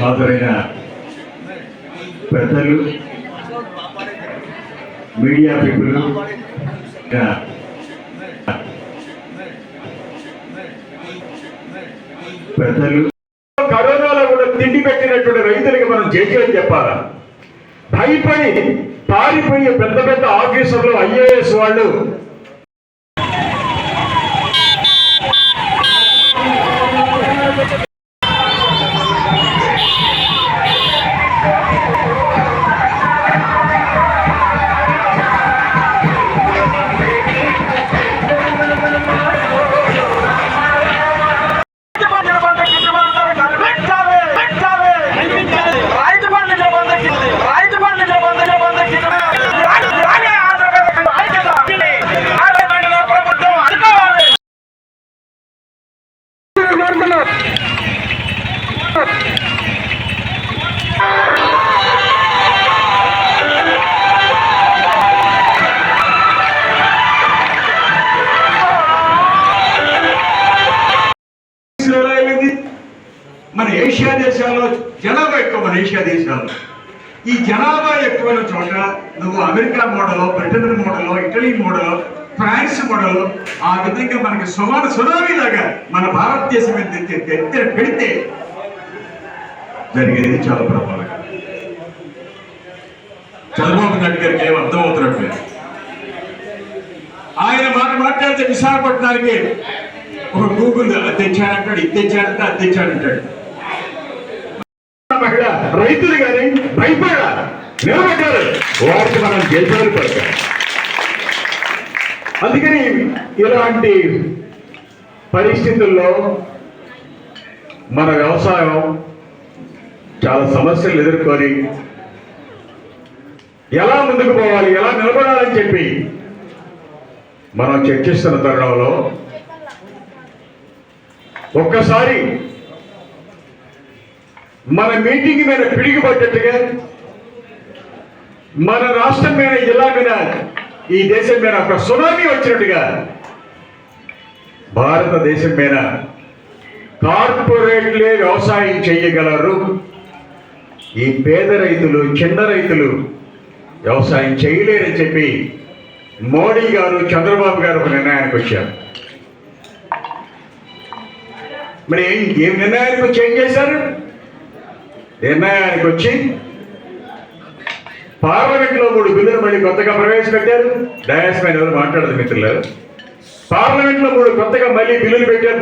హాజరైన పెద్దలు media people పెద్దలు. కరోనాలో కూడా తిండి పెట్టినటువంటి రైతులకి మనం జేజేని చెప్పాలా? భయపడి పారిపోయే పెద్ద పెద్ద ఆఫీసర్లు ఐఏఎస్ వాళ్ళు ఎలా మన ఏషియా దేశాల్లో జనాభా ఎక్కువ మన ఏషియా దేశాల్లో. ఈ జనాభా ఎక్కువైన చోట నువ్వు అమెరికా మోడలో బ్రిటన్ మోడలో ఇటలీ మోడలో ఫ్రాన్స్ మోడలో ఆ విధంగా మనకి సుమార సునామీ లాగా మన భారతదేశం ఎత్తి- ఎత్తిన పెడితే జరిగేది చాలా ప్రమాదకరం. చంద్రబాబు నాయుడు గారికి ఏం అర్థం అవుతున్నట్లేదు ఆయన మాట మాట్లాడితే విశాఖపట్నానికి ఒక గూగుల్ తెచ్చాడంటాడు ఇది తెచ్చాడంటే అది తెచ్చాడంటాడు. మహిళ రైతులు కానీ భయపడా నిలబడ్డారు. వారికి మనం జైలు పడతాం అందుకని ఇలాంటి పరిస్థితుల్లో మన వ్యవసాయం చాలా సమస్యలు ఎదుర్కొని ఎలా ముందుకు పోవాలి ఎలా నిలబడాలని చెప్పి మనం చర్చిస్తున్న తరుణంలో ఒక్కసారి మన మీటింగ్ మీద పిడిగి పడ్డట్టుగా మన రాష్ట్రం మీద జిల్లా మీద ఈ దేశం మీద ఒక సునామీ వచ్చినట్టుగా భారతదేశం మీద కార్పొరేట్లే వ్యవసాయం చేయగలరు. ఈ పేద రైతులు చిన్న రైతులు వ్యవసాయం చేయలేరని చెప్పి మోడీ గారు చంద్రబాబు గారు ఒక నిర్ణయానికి వచ్చారు. మరి ఏం ఏం నిర్ణయానికి వచ్చి ఏం చేశారు? నిర్ణయానికి వచ్చి పార్లమెంట్లో మూడు బిల్లులు మళ్ళీ కొత్తగా ప్రవేశపెట్టారు. డయాస్ పైన ఎవరు మాట్లాడదు మిత్రులు పార్లమెంట్లో మూడు కొత్తగా మళ్ళీ బిల్లులు పెట్టారు.